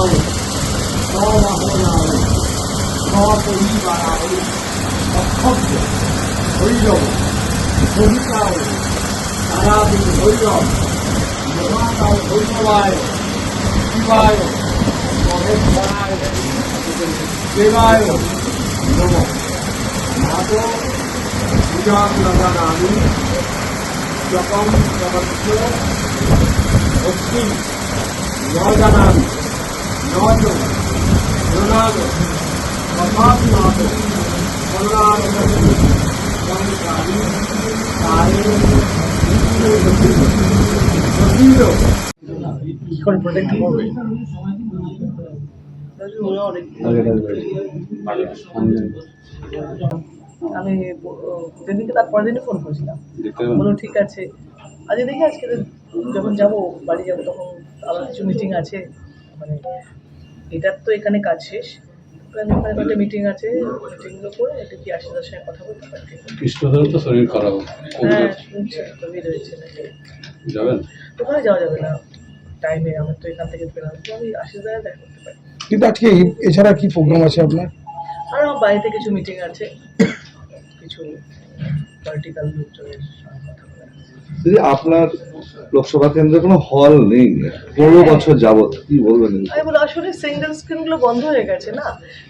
নাও সবাহনাও সপরিবারাও অক্ষব্য হৈরব সহিতাও তারাদিন হৈরব মহাকাও হৈরবায় শিবায় মহেশ্বরায় দেবায় নম মাতো পূজা প্রদানামি জপম প্রবচ্ছ ভক্তি ন করে প্রোটেক্ট করবে ওরা অনেক আমি যেদিনকে তার পরের দিনই ফোন করেছিলাম। বলল ঠিক আছে। আজকে দেখি আজকে যখন যাব বাড়ি যাব তখন আবার কিছু মিটিং আছে। মানে এটার তো এখানে কাজ শেষ। ওখানে ওখানে একটা মিটিং আছে মিটিংগুলো করে এটা কি আশীর্বাদের সঙ্গে কথা বলতে পারি। কৃষ্ণদেরও তো শরীর খারাপ। হ্যাঁ শুনছি যাবেন? ওখানে যাওয়া যাবে না। টাইমে আমার তো এখান থেকে তো আমি আশীর্বাদে দেখা করতে পারি। কিন্তু আজকে এছাড়া কি প্রোগ্রাম আছে আপনার? আর আমার বাড়িতে কিছু মিটিং আছে। কিছু পলিটিক্যাল লোকজনের কথা বলা আপনার লোকসভা কেন্দ্রে কোনো হল নেই। পনেরো বছর যাবত কি বলবেন? আমি বলি আসলে সিঙ্গেল স্ক্রিনগুলো বন্ধ হয়ে গেছে না?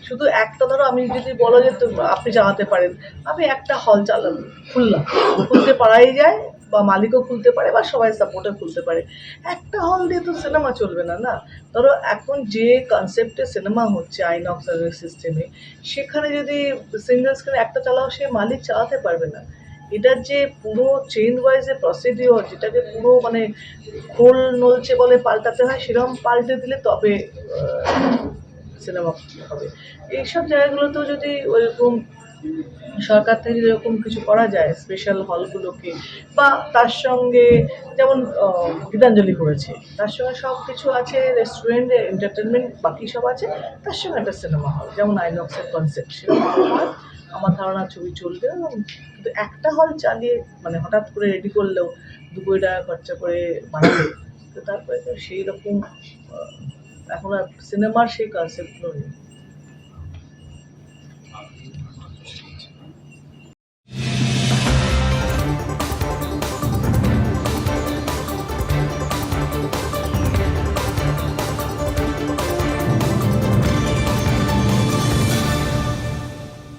শুধু একটা ধরো আমি যদি বলো যে আপনি জানাতে পারেন। আমি একটা হল চালাম খুললাম। খুলতে পারাই যায় বা মালিকও খুলতে পারে বা সবাই সাপোর্টে খুলতে পারে। একটা হল দিয়ে তো সিনেমা চলবে না না? ধরো এখন যে কনসেপ্টে সিনেমা হচ্ছে আইনক্স সিস্টেমে সেখানে যদি সিঙ্গেল স্ক্রিন একটা চালাও সে মালিক চালাতে পারবে না। এটার যে পুরো চেন ওয়াইজ যে প্রসিডিওর যেটাকে পুরো মানে খোল নলছে বলে পাল্টাতে হয় সেরকম পাল্টে দিলে তবে সিনেমা হবে। এইসব জায়গাগুলোতেও যদি ওইরকম সরকার থেকে যদি এরকম কিছু করা যায় স্পেশাল হলগুলোকে বা তার সঙ্গে যেমন গীতাঞ্জলি করেছে, তার সঙ্গে সব কিছু আছে রেস্টুরেন্ট এন্টারটেনমেন্ট বাকি সব আছে, তার সঙ্গে একটা সিনেমা হল যেমন আইনক্সের কনসেপ্ট আমার ধারণা ছবি চলবে, এবং কিন্তু একটা হল চালিয়ে মানে হঠাৎ করে রেডি করলেও দু কোটি টাকা খরচা করে বানাবে, তো তারপরে তো সেই রকম এখন আর সিনেমার সেই কনসেপ্টগুলো নেই।